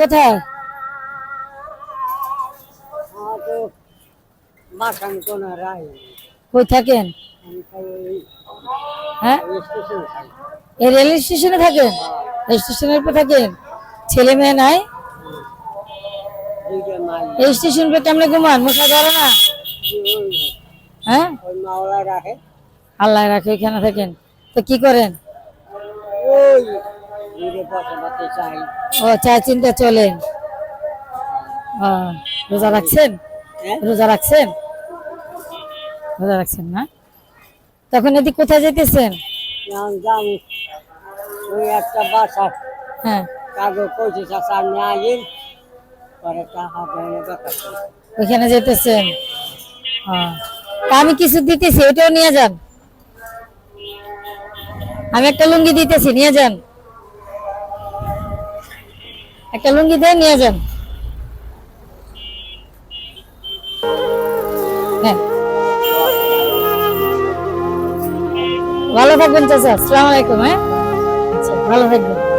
কোথায়? কই থাকেন? হ্যাঁ? এই রেল স্টেশনে থাকেন? স্টেশনের উপর থাকেন? ছেলে মেয়ে নাই? এই স্টেশন পে কেমনে ঘুমান? মশা ধরে না? হ্যাঁ? রাখে। আল্লাহ রাখে এখানে থাকেন। তো কি করেন? ও চা চিন্তা চলেন। রোজা রাখছেন? হ্যাঁ? রোজা রাখছেন? রোজা রাখছেন না? তখন এদিক কোথায় যেতেছেন? ওই একটা বাসা। হ্যাঁ। কাগজ কইছে চাষার নিয়ে পরে টাকা ওইখানে যেতেছেন? আমি কিছু দিতেছি ওটাও নিয়ে যান। আমি একটা লুঙ্গি দিতেছি নিয়ে যান। একটা লুঙ্গি দিয়ে নিয়ে যান। হ্যাঁ। ভালো থাকবেন চাচা, আসসালামু আলাইকুম হ্যাঁ? আচ্ছা ভালো থাকবেন।